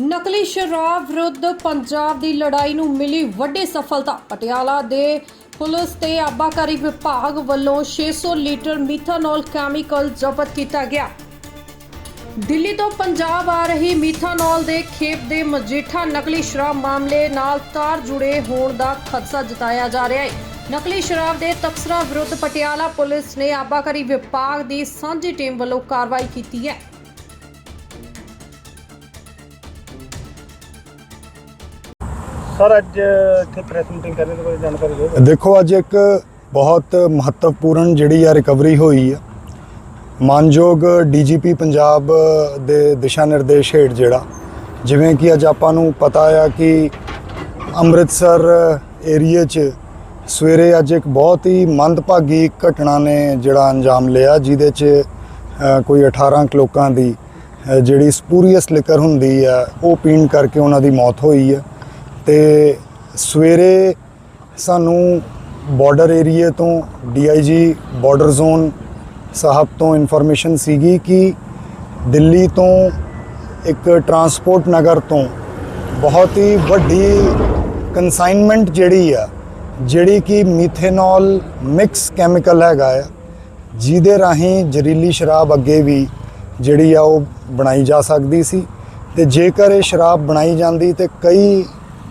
ਨਕਲੀ ਸ਼ਰਾਬ ਵਿਰੁੱਧ ਪੰਜਾਬ ਦੀ ਲੜਾਈ ਨੂੰ ਮਿਲੀ ਵੱਡੀ ਸਫਲਤਾ। ਪਟਿਆਲਾ ਦੇ ਪੁਲਿਸ ਤੇ ਆਬਾਕਾਰੀ ਵਿਭਾਗ ਵੱਲੋਂ 600 ਲੀਟਰ ਮੀਥਾਨੋਲ ਕੈਮੀਕਲ ਜ਼ਬਤ ਕੀਤਾ ਗਿਆ। ਦਿੱਲੀ ਤੋਂ ਪੰਜਾਬ ਆ ਰਹੀ ਮੀਥਾਨੋਲ ਦੇ ਖੇਪ ਦੇ ਮਜੀਠਾ ਨਕਲੀ ਸ਼ਰਾਬ ਮਾਮਲੇ ਨਾਲ ਤਾਰ ਜੁੜੇ ਹੋਣ ਦਾ ਖਦਸ਼ਾ ਜਤਾਇਆ ਜਾ ਰਿਹਾ ਹੈ। ਨਕਲੀ ਸ਼ਰਾਬ ਦੇ ਤਸਕਰਾਂ ਵਿਰੁੱਧ ਪਟਿਆਲਾ ਪੁਲਿਸ ਨੇ ਆਬਾਕਾਰੀ ਵਿਭਾਗ ਦੀ ਸਾਂਝੀ ਟੀਮ ਵੱਲੋਂ ਕਾਰਵਾਈ ਕੀਤੀ ਹੈ। ਸਰ, ਅੱਜ ਇੱਥੇ ਪ੍ਰੈਸ ਮੀਟਿੰਗ ਕਰਨ ਦੇ ਬਾਰੇ ਜਾਣਕਾਰੀ ਦਿਓ। ਦੇਖੋ, ਅੱਜ ਇੱਕ ਬਹੁਤ ਮਹੱਤਵਪੂਰਨ ਜਿਹੜੀ ਆ ਰਿਕਵਰੀ ਹੋਈ ਆ। ਮਾਨਯੋਗ ਡੀਜੀਪੀ ਪੰਜਾਬ ਦੇ ਦਿਸ਼ਾ ਨਿਰਦੇਸ਼ ਹੇਠ ਜਿਹੜਾ, ਜਿਵੇਂ ਕਿ ਅੱਜ ਆਪਾਂ ਨੂੰ ਪਤਾ ਆ ਕਿ ਅੰਮ੍ਰਿਤਸਰ ਏਰੀਏ 'ਚ ਸਵੇਰੇ ਅੱਜ ਇੱਕ ਬਹੁਤ ਹੀ ਮੰਦਭਾਗੀ ਘਟਨਾ ਨੇ ਜਿਹੜਾ ਅੰਜਾਮ ਲਿਆ, ਜਿਹਦੇ 'ਚ ਕੋਈ 18 ਕੁ ਲੋਕਾਂ ਦੀ ਜਿਹੜੀ ਸਪੂਰੀਅਸ ਲਿਕਰ ਹੁੰਦੀ ਆ, ਉਹ ਪੀਣ ਕਰਕੇ ਉਹਨਾਂ ਦੀ ਮੌਤ ਹੋਈ ਆ। ਤੇ ਸਵੇਰੇ ਸਾਨੂੰ ਬਾਰਡਰ ਏਰੀਏ ਤੋਂ ਡੀਆਈਜੀ ਬਾਰਡਰ ਜ਼ੋਨ ਸਾਹਿਬ ਤੋਂ ਇਨਫੋਰਮੇਸ਼ਨ ਸੀਗੀ ਕਿ ਦਿੱਲੀ ਤੋਂ ਇੱਕ ਟਰਾਂਸਪੋਰਟ ਨਗਰ ਤੋਂ ਬਹੁਤ ਹੀ ਵੱਡੀ ਕਨਸਾਈਨਮੈਂਟ ਜਿਹੜੀ ਆ, ਜਿਹੜੀ ਕਿ ਮੀਥੇਨੋਲ ਮਿਕਸ ਕੈਮੀਕਲ ਹੈਗਾ ਆ, ਜਿਹਦੇ ਰਾਹੀਂ ਜ਼ਹਿਰੀਲੀ ਸ਼ਰਾਬ ਅੱਗੇ ਵੀ ਜਿਹੜੀ ਆ ਉਹ ਬਣਾਈ ਜਾ ਸਕਦੀ ਸੀ ਤੇ ਜੇਕਰ ਇਹ ਸ਼ਰਾਬ ਬਣਾਈ ਜਾਂਦੀ ਤੇ ਕਈ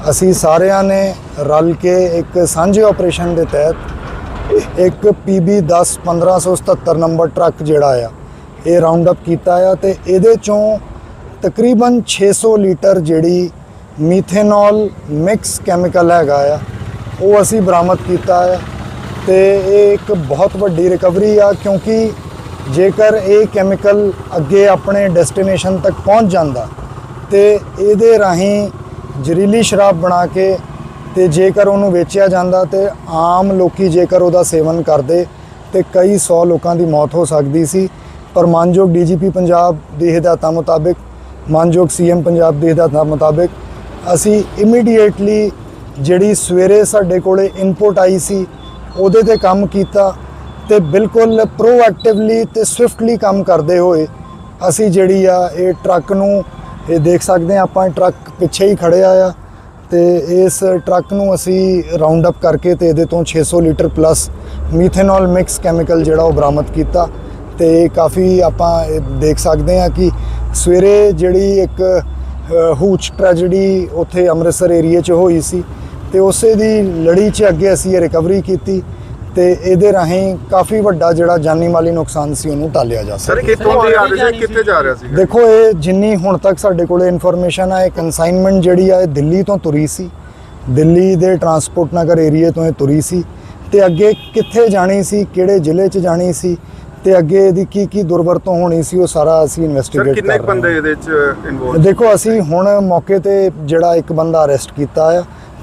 ਅਸੀਂ ਸਾਰਿਆਂ ਨੇ ਰਲ ਕੇ ਇੱਕ ਸਾਂਝੇ ਆਪਰੇਸ਼ਨ ਦੇ ਤਹਿਤ ਇੱਕ PB 10 1577 ਨੰਬਰ ਟਰੱਕ ਜਿਹੜਾ ਆ, ਇਹ ਰਾਉਂਡ ਅਪ ਕੀਤਾ ਆ ਤੇ ਇਹਦੇ ਚੋਂ ਤਕਰੀਬਨ 600 ਲੀਟਰ ਜਿਹੜੀ ਮੀਥੇਨੋਲ ਮਿਕਸ ਕੈਮੀਕਲ ਹੈਗਾ ਆ, ਉਹ ਅਸੀਂ ਬਰਾਮਦ ਕੀਤਾ ਆ ਤੇ ਇਹ ਇੱਕ ਬਹੁਤ ਵੱਡੀ ਰਿਕਵਰੀ ਆ ਕਿਉਂਕਿ ਜੇਕਰ ਇਹ ਕੈਮੀਕਲ ਅੱਗੇ ਆਪਣੇ ਡੈਸਟੀਨੇਸ਼ਨ ਤੱਕ ਪਹੁੰਚ ਜਾਂਦਾ ਤੇ ਇਹਦੇ ਰਾਹੀਂ ਜ਼ਹਿਰੀਲੀ ਸ਼ਰਾਬ ਬਣਾ ਕੇ ਤੇ ਜੇਕਰ ਉਹਨੂੰ ਵੇਚਿਆ ਜਾਂਦਾ ਤੇ ਆਮ ਲੋਕੀ ਜੇਕਰ ਉਹਦਾ ਸੇਵਨ ਕਰਦੇ ਤੇ ਕਈ 100 ਲੋਕਾਂ ਦੀ ਮੌਤ ਹੋ ਸਕਦੀ ਸੀ। ਪਰ ਮਾਨਯੋਗ ਡੀਜੀਪੀ ਪੰਜਾਬ ਦੀ ਹਦਾਇਤਾਂ ਮੁਤਾਬਿਕ, ਮਾਨਯੋਗ ਸੀਐਮ ਪੰਜਾਬ ਦੀ ਹਦਾਇਤਾਂ ਮੁਤਾਬਿਕ, ਅਸੀਂ ਇਮੀਡੀਏਟਲੀ ਜਿਹੜੀ ਸਵੇਰੇ ਸਾਡੇ ਕੋਲੇ ਇਨਪੁਟ ਆਈ ਸੀ, ਉਹਦੇ ਤੇ ਕੰਮ ਕੀਤਾ ਤੇ ਬਿਲਕੁਲ ਪ੍ਰੋਐਕਟਿਵਲੀ ਤੇ ਸਵਿਫਟਲੀ ਕੰਮ ਕਰਦੇ ਹੋਏ ਅਸੀਂ ਜਿਹੜੀ ਆ ਇਹ ਟਰੱਕ ਨੂੰ ਇਹ ਦੇਖ ਸਕਦੇ ਆ ਆਪਾਂ ਟਰੱਕ ਪਿੱਛੇ ਹੀ ਖੜਿਆ ਆ ਤੇ ਇਸ ਟਰੱਕ ਨੂੰ ਅਸੀਂ ਰਾਉਂਡ ਅਪ ਕਰਕੇ ਤੇ ਇਹਦੇ ਤੋਂ 600 litre plus methanol mix chemical ਜਿਹੜਾ ਉਹ ਬਰਾਮਦ ਕੀਤਾ ਤੇ ਕਾਫੀ ਆਪਾਂ ਇਹ ਦੇਖ ਸਕਦੇ ਆ ਕਿ ਸਵੇਰੇ ਜਿਹੜੀ ਇੱਕ ਹੂਚ ਟ੍ਰੈਜੇਡੀ ਉੱਥੇ ਅੰਮ੍ਰਿਤਸਰ ਏਰੀਏ 'ਚ ਹੋਈ ਸੀ ਤੇ ਉਸੇ ਦੀ ਲੜੀ 'ਚ ਅੱਗੇ ਅਸੀਂ ਇਹ ਰਿਕਵਰੀ ਕੀਤੀ ਤੇ ਇਹਦੇ ਰਾਹੀਂ ਕਾਫੀ ਵੱਡਾ ਜਿਹੜਾ ਜਾਨੀ ਮਾਲੀ ਨੁਕਸਾਨ ਸੀ ਉਹਨੂੰ ਟਾਲਿਆ ਜਾ ਸਰ ਸਕਦਾ। ਕਿੱਥੋਂ ਦੀ ਆ ਰਿਹਾ ਸੀ? ਕਿੱਥੇ ਜਾ ਰਿਹਾ ਸੀ? ਦੇਖੋ ਇਹ ਜਿੰਨੀ ਹੁਣ ਤੱਕ ਸਾਡੇ ਕੋਲੇ ਇਨਫੋਰਮੇਸ਼ਨ ਆ ਇਹ ਕਨਸਾਈਨਮੈਂਟ ਜਿਹੜੀ ਆ ਇਹ ਦਿੱਲੀ ਤੋਂ ਤੁਰੀ ਸੀ। ਦਿੱਲੀ ਦੇ ਟਰਾਂਸਪੋਰਟ ਨਗਰ ਏਰੀਏ ਤੋਂ ਇਹ ਤੁਰੀ ਸੀ। ਤੇ ਅੱਗੇ ਕਿੱਥੇ ਜਾਣੀ ਸੀ ਕਿਹੜੇ ਜ਼ਿਲ੍ਹੇ 'ਚ ਜਾਣੀ ਸੀ ਤੇ ਅੱਗੇ ਇਹਦੀ ਕੀ ਕੀ ਦੁਰਵਰਤੋਂ ਹੋਣੀ ਸੀ ਉਹ ਸਾਰਾ ਅਸੀਂ ਇਨਵੈਸਟੀਗੇਟ ਕਰ ਰਹੇ ਬੰਦੇ ਹਾਂ ਇਹਦੇ ਚ ਇਨਵੋਲਵ ਦੇਖੋ ਅਸੀਂ ਹੁਣ ਮੌਕੇ ਤੇ ਜਿਹੜਾ ਇੱਕ ਬੰਦਾ ਅਰੈਸਟ ਕੀਤਾ ਆ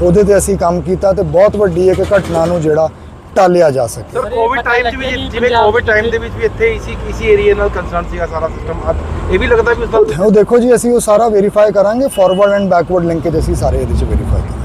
ਉਹਦੇ ਤੇ ਅਸੀਂ ਕੰਮ ਕੀਤਾ ਤੇ ਬਹੁਤ ਵੱਡੀ ਇੱਕ ਘਟਨਾ ਨੂੰ ਜਿਹੜਾ ਟਾਲਿਆ ਜਾ ਸਕੇ। ਸਰ ਕੋਵਿਡ ਟਾਈਮ ਦੇ ਵਿੱਚ ਜਿਵੇਂ ਕੋਵਿਡ ਟਾਈਮ ਦੇ ਵਿੱਚ ਵੀ ਇੱਥੇ ਇਸੀ ਇਸੀ ਏਰੀਆ ਨਾਲ ਕੰਸਰਨ ਸੀਗਾ ਸਾਰਾ ਸਿਸਟਮ ਇਹ ਵੀ ਲੱਗਦਾ ਵੀ ਉਸ ਦਾ ਉਹ ਦੇਖੋ ਜੀ ਅਸੀਂ ਉਹ ਸਾਰਾ ਵੈਰੀਫਾਈ ਕਰਾਂਗੇ ਫਾਰਵਰਡ ਐਂਡ ਬੈਕਵਰਡ ਲਿੰਕੇਜ ਅਸੀਂ ਸਾਰੇ ਇਹਦੇ ਚ ਵੈਰੀਫਾਈ ਕਰਾਂਗੇ।